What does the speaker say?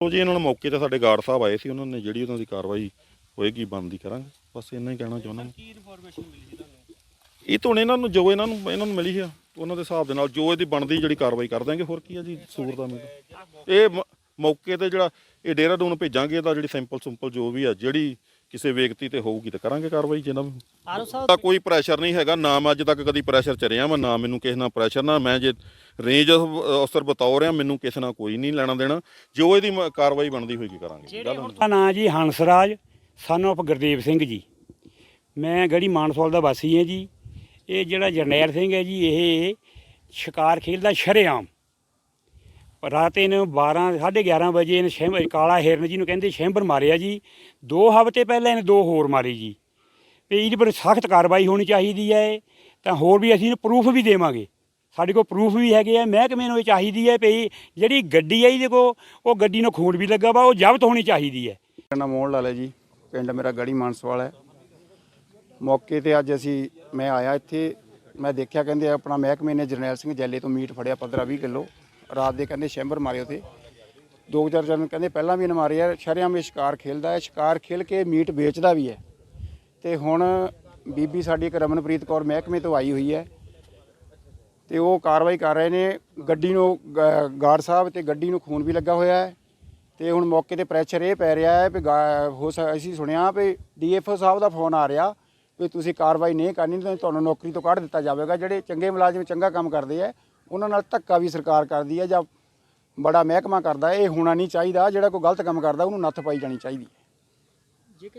ਉਹ ਜੀ ਇਹਨਾਂ ਨੂੰ ਮੌਕੇ ਤੇ ਸਾਡੇ ਗਾਰਡ ਸਾਹਿਬ ਆਏ ਸੀ ਉਹਨਾਂ ਨੇ ਜਿਹੜੀ ਉਹਨਾਂ ਦੀ ਕਾਰਵਾਈ ਹੋਏਗੀ ਬੰਦੀ ਕਰਾਂਗੇ। ਬਸ ਇੰਨਾ ਹੀ ਕਹਿਣਾ ਚਾਹੁੰਦਾ ਮੈਂ। ਕੀ ਇਨਫੋਰਮੇਸ਼ਨ ਮਿਲੀ ਸੀ ਤੁਹਾਨੂੰ? ਇਹ ਤਾਂ ਇਹਨਾਂ ਨੂੰ ਜੋ ਇਹਨਾਂ ਨੂੰ ਇਹਨਾਂ ਨੂੰ ਮਿਲੀ ਆ ਉਹਨਾਂ ਦੇ ਹਿਸਾਬ ਦੇ ਨਾਲ ਜੋ ਇਹਦੀ ਬਣਦੀ ਜਿਹੜੀ ਕਾਰਵਾਈ ਕਰ ਦਾਂਗੇ ਹੋਰ ਕੀ ਆ ਜੀ ਸੂਰ ਦਾ ਮੈਨੂੰ ਇਹ ਮੌਕੇ ਤੇ ਜਿਹੜਾ ਇਹ ਡੇਰਾਡੂਨ ਭੇਜਾਂਗੇ ਇਹਦਾ ਜਿਹੜੀ ਸੈਂਪਲ ਸਿੰਪਲ ਜੋ ਵੀ ਆ ਜਿਹੜੀ ਕਿਸੇ ਵਿਅਕਤੀ ਤੇ ਹੋਊਗੀ ਤਾਂ ਕਰਾਂਗੇ ਕਾਰਵਾਈ ਜਿਹਨਾਂ ਨੂੰ ਸਾਹਿਬ ਦਾ ਕੋਈ ਪ੍ਰੈਸ਼ਰ ਨਹੀਂ ਹੈਗਾ ਨਾ ਮੈਂ ਅੱਜ ਤੱਕ ਕਦੀ ਪ੍ਰੈਸ਼ਰ ਚ ਰਿਹਾ ਮੈਂ ਨਾ ਮੈਨੂੰ ਕਿਸੇ ਨਾਲ ਪ੍ਰੈਸ਼ਰ ਨਾ ਮੈਂ ਜੇ ਰੇਂਜ ਅਫਸਰ ਬਤੌਰ ਰਿਹਾ ਮੈਨੂੰ ਕਿਸੇ ਨਾਲ ਕੋਈ ਨਹੀਂ ਲੈਣਾ ਦੇਣਾ। ਜੋ ਇਹਦੀ ਮ- ਕਾਰਵਾਈ ਬਣਦੀ ਹੋਏਗੀ ਕਰਾਂਗੇ। ਗੱਲ ਮੇਰਾ ਨਾਂ ਜੀ ਹੰਸਰਾਜ ਸਨ of ਗੁਰਦੇਵ ਸਿੰਘ ਜੀ। ਮੈਂ ਗੜੀ ਮਾਨਸਵਾਲ ਦਾ ਵਾਸੀ ਹਾਂ ਜੀ। ਇਹ ਜਿਹੜਾ ਜਰਨੈਲ ਸਿੰਘ ਹੈ ਜੀ ਇਹ ਸ਼ਿਕਾਰ ਖੇਡਦਾ ਸ਼ਰੇਆਮ। ਰਾਤ ਇਹਨੂੰ 12 11:30 ਵਜੇ ਇਹਨੇ ਸ਼ੈਮ ਕਾਲਾ ਹਿਰਨ ਜੀ ਨੂੰ ਕਹਿੰਦੇ ਸ਼ੈਂਬਰ ਮਾਰਿਆ ਜੀ। ਦੋ ਹਫ਼ਤੇ ਪਹਿਲਾਂ ਇਹਨੇ ਦੋ ਹੋਰ ਮਾਰੇ ਜੀ। ਤੇ ਇਹਦੇ ਪਰ ਸਖਤ ਕਾਰਵਾਈ ਹੋਣੀ ਚਾਹੀਦੀ ਹੈ, ਤਾਂ ਹੋਰ ਵੀ ਅਸੀਂ ਇਹਨੂੰ ਪ੍ਰੂਫ ਵੀ ਦੇਵਾਂਗੇ। ਸਾਡੇ ਕੋਲ ਪ੍ਰੂਫ ਵੀ ਹੈਗੇ ਆ, ਮਹਿਕਮੇ ਨੂੰ ਇਹ ਚਾਹੀਦੀ ਹੈ ਵੀ ਜਿਹੜੀ ਗੱਡੀ ਹੈ ਇਹਦੇ ਕੋਲ, ਉਹ ਗੱਡੀ ਨੂੰ ਖੂਨ ਵੀ ਲੱਗਾ ਵਾ, ਉਹ ਜ਼ਬਤ ਹੋਣੀ ਚਾਹੀਦੀ ਹੈ। ਮੇਰਾ ਨਾਮ ਮੋਹਨ ਲਾਲ ਹੈ ਜੀ, ਪਿੰਡ ਮੇਰਾ ਗੜੀ ਮਾਨਸਵਾਲ ਹੈ। ਮੌਕੇ ਤੇ ਅੱਜ ਅਸੀਂ, ਮੈਂ ਆਇਆ ਇੱਥੇ, ਮੈਂ ਦੇਖਿਆ ਕਹਿੰਦੇ ਆਪਣਾ ਮਹਿਕਮੇ ਨੇ ਜਰਨੈਲ ਸਿੰਘ ਜੈਲੇ ਤੋਂ ਮੀਟ ਫੜਿਆ 15 20 ਕਿਲੋ। ਰਾਤ ਦੇ ਕਹਿੰਦੇ ਸ਼ੈਂਬਰ ਮਾਰੇ ਉਥੇ। ਦੋ ਚਾਰ ਜਣ ਕਹਿੰਦੇ ਪਹਿਲਾਂ ਵੀ ਇਹਨੇ ਮਾਰੇ ਆ ਸ਼ਰਿਆਮ ਇਹ ਸ਼ਿਕਾਰ ਖੇਲਦਾ ਹੈ, ਸ਼ਿਕਾਰ ਖੇਲ ਕੇ ਮੀਟ ਵੇਚਦਾ ਵੀ ਹੈ। ਤੇ ਹੁਣ ਬੀਬੀ ਸਾਡੀ ਇੱਕ ਰਮਨਪ੍ਰੀਤ ਕੌਰ ਮਹਿਕਮੇ ਤੋਂ ਆਈ ਹੋਈ ਹੈ। ਤੇ ਉਹ ਕਾਰਵਾਈ ਕਰ ਰਹੇ ਨੇ, ਗੱਡੀ ਨੂੰ, ਗ- ਗਾਰਡ ਸਾਹਿਬ ਤੇ ਗੱਡੀ ਨੂੰ ਖੂਨ ਵੀ ਲੱਗਾ ਹੋਇਆ ਹੈ। ਤੇ ਹੁਣ ਮੌਕੇ ਤੇ ਪ੍ਰੈਸ਼ਰ ਇਹ ਪੈ ਰਿਹਾ ਹੈ ਵੀ ਗਾ- ਹੋ ਸਕ- ਅਸੀਂ ਸੁਣਿਆ ਵੀ ਡੀਐਫਓ ਸਾਹਿਬ ਦਾ ਫੋਨ ਆ ਰਿਹਾ ਵੀ ਤੁਸੀਂ ਕਾਰਵਾਈ ਨਹੀਂ ਕਰਨੀ, ਤਾਂ ਤੁਹਾਨੂੰ ਨੌਕਰੀ ਤੋਂ ਕੱਢ ਦਿੱਤਾ ਜਾਵੇਗਾ, ਜਿਹੜੇ ਚੰਗੇ ਮੁਲਾਜ਼ਮ ਚੰਗਾ ਕੰਮ ਕਰਦੇ ਆ ਉਹਨਾਂ ਨਾਲ ਧੱਕਾ ਵੀ ਸਰਕਾਰ ਕਰਦੀ ਹੈ ਜਾਂ ਬੜਾ ਮਹਿਕਮਾ ਕਰਦਾ, ਇਹ ਹੋਣਾ ਨਹੀਂ ਚਾਹੀਦਾ, ਜਿਹੜਾ ਕੋਈ ਗਲਤ ਕੰਮ ਕਰਦਾ, ਉਹਨੂੰ ਨੱਥ ਪਾਈ ਜਾਣੀ ਚਾਹੀਦੀ ਹੈ। ਜੇਕਰ